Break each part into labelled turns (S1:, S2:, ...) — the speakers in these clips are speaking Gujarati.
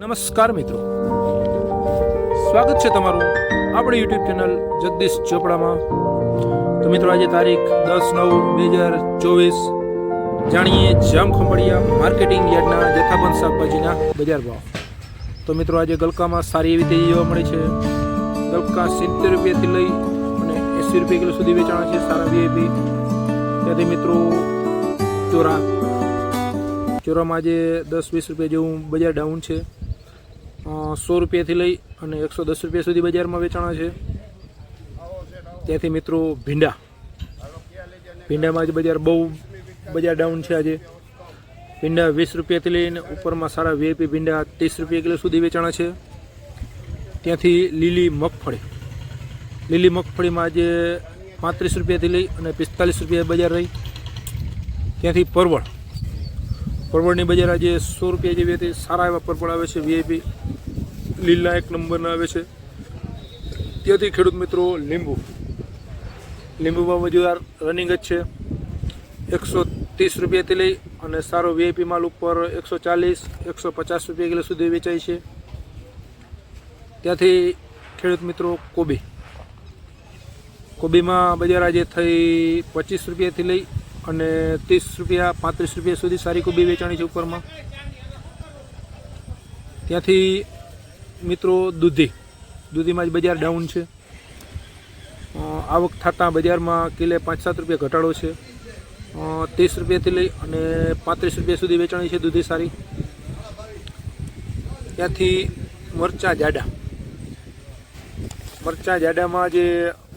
S1: નમસ્કાર મિત્રો. સ્વાગત છે તમારું આપણી યુટ્યુબ ચેનલ જગદીશ ચોપડામાં. તો મિત્રો, આજે તારીખ દસ નવ બે હજાર ચોવીસ. જાણીએ જામ ખંભાળિયા માર્કેટિંગ યાર્ડના જથ્થાબંધ શાકભાજીના બજાર ભાવ. તો મિત્રો, આજે ગલકામાં સારી એવી તેજી જોવા મળે છે. ગલકા સિત્તેર રૂપિયાથી લઈ અને એંસી રૂપિયા કિલો સુધી વેચાણ છે સારા વીઆઈપી. ત્યાંથી મિત્રો, ચોરા. ચોરામાં આજે દસ વીસ રૂપિયા જેવું બજાર ડાઉન છે. સો રૂપિયાથી લઈ અને એકસો દસ રૂપિયા સુધી બજારમાં વેચાણા છે. ત્યાંથી મિત્રો ભીંડા. ભીંડામાં આજે બજાર બહુ બજાર ડાઉન છે આજે. ભીંડા વીસ રૂપિયાથી લઈને ઉપરમાં સારા વીઆઈપી ભીંડા ત્રીસ રૂપિયા કિલો સુધી વેચાણા છે. ત્યાંથી લીલી મગફળી. લીલી મગફળીમાં આજે પાંત્રીસ રૂપિયાથી લઈ અને પિસ્તાલીસ રૂપિયા બજાર રહી. ત્યાંથી પરવળ. પરવળની બજાર આજે સો રૂપિયા જેવી હતી. સારા એવા પરવળ આવે છે વીઆઈપી લીલા એક નંબરના આવે છે. ત્યાંથી ખેડૂત મિત્રો લીંબુ. લીંબુમાં મજૂદાર રનિંગ જ છે. એકસો ત્રીસ રૂપિયાથી લઈ અને સારો વીઆઈપી માલ ઉપર એકસો ચાલીસ, એકસો પચાસ રૂપિયા કિલો સુધી વેચાય છે. ત્યાંથી ખેડૂત મિત્રો કોબી. કોબીમાં બજાર આજે થઈ પચીસ રૂપિયાથી લઈ અને ત્રીસ રૂપિયા, પાંત્રીસ રૂપિયા સુધી સારી કોબી વેચાણી છે ઉપરમાં. ત્યાંથી મિત્રો, દૂધી. દૂધીમાં જ બજાર ડાઉન છે. આવક થતાં બજારમાં કિલે પાંચ સાત રૂપિયા ઘટાડો છે. ત્રીસ રૂપિયાથી લઈ અને પાંત્રીસ રૂપિયા સુધી વેચાણી છે દૂધી સારી. ત્યાંથી મરચાં જાડા. મરચાં જાડામાં જે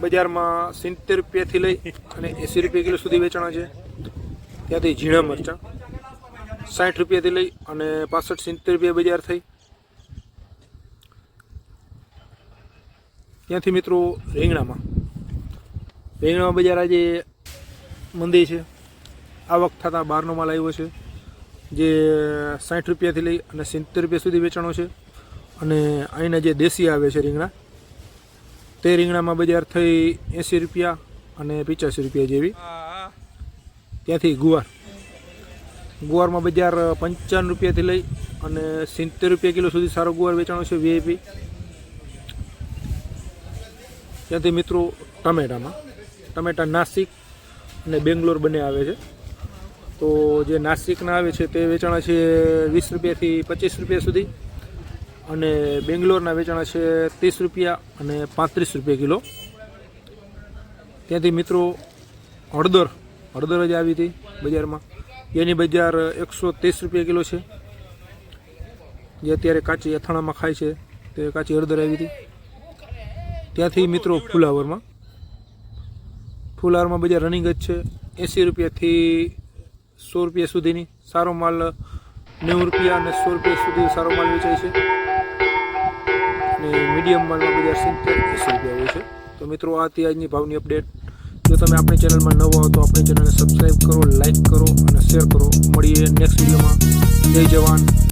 S1: બજારમાં સિત્તેર રૂપિયાથી લઈ અને એંસી રૂપિયા કિલો સુધી વેચાણા છે. ત્યાંથી ઝીણા મરચાં. સાઠ રૂપિયાથી લઈ અને પાસઠ, સિત્તેર રૂપિયા બજાર થઈ. ત્યાંથી મિત્રો રીંગણામાં. રીંગણામાં બજાર આજે મંદી છે. આવક થતાં બહારનો માલ આવ્યો છે. જે સાઠ રૂપિયાથી લઈ અને સિત્તેર રૂપિયા સુધી વેચાણો છે. અને અહીંના જે દેશી આવે છે રીંગણા, તે રીંગણામાં બજાર થઈ એંસી રૂપિયા અને પચાસી રૂપિયા જેવી. ત્યાંથી ગુવાર. ગુવારમાં બજાર પંચાવન રૂપિયાથી લઈ અને સિત્તેર રૂપિયા કિલો સુધી સારો ગુવાર વેચાણો છે વીઆઈપી. ત્યાંથી મિત્રો ટમેટામાં. ટમેટા નાસિક અને બેંગ્લોર બંને આવે છે. તો જે નાસિકના આવે છે તે વેચાણા છે વીસ રૂપિયાથી પચીસ રૂપિયા સુધી અને બેંગ્લોરના વેચાણા છે ત્રીસ રૂપિયા અને પાંત્રીસ રૂપિયા કિલો. ત્યાંથી મિત્રો હળદર હળદર જ આવી હતી બજારમાં. એની બજાર એકસો ત્રીસ રૂપિયા કિલો છે. જે અત્યારે કાચી અથાણામાં ખાય છે તે કાચી હળદર આવી હતી. ત્યાંથી મિત્રો ફુલાવરમાં. ફુલાવરમાં બજાર રનિંગ જ છે. એંસી રૂપિયાથી સો રૂપિયા સુધીની સારો માલ, નેવું રૂપિયા અને સો રૂપિયા સુધી સારો માલ વેચાય છે. અને મીડિયમ માલમાં બજાર સિત્તેર, એંસી રૂપિયા હોય છે. તો મિત્રો, આ આજની ભાવની અપડેટ જો તમે આપણી ચેનલમાં નવો હો તો આપણી ચેનલને સબસ્ક્રાઈબ કરો લાઇક કરો અને શેર કરો. મળીએ નેક્સ્ટ વિડીયોમાં જય જવાન.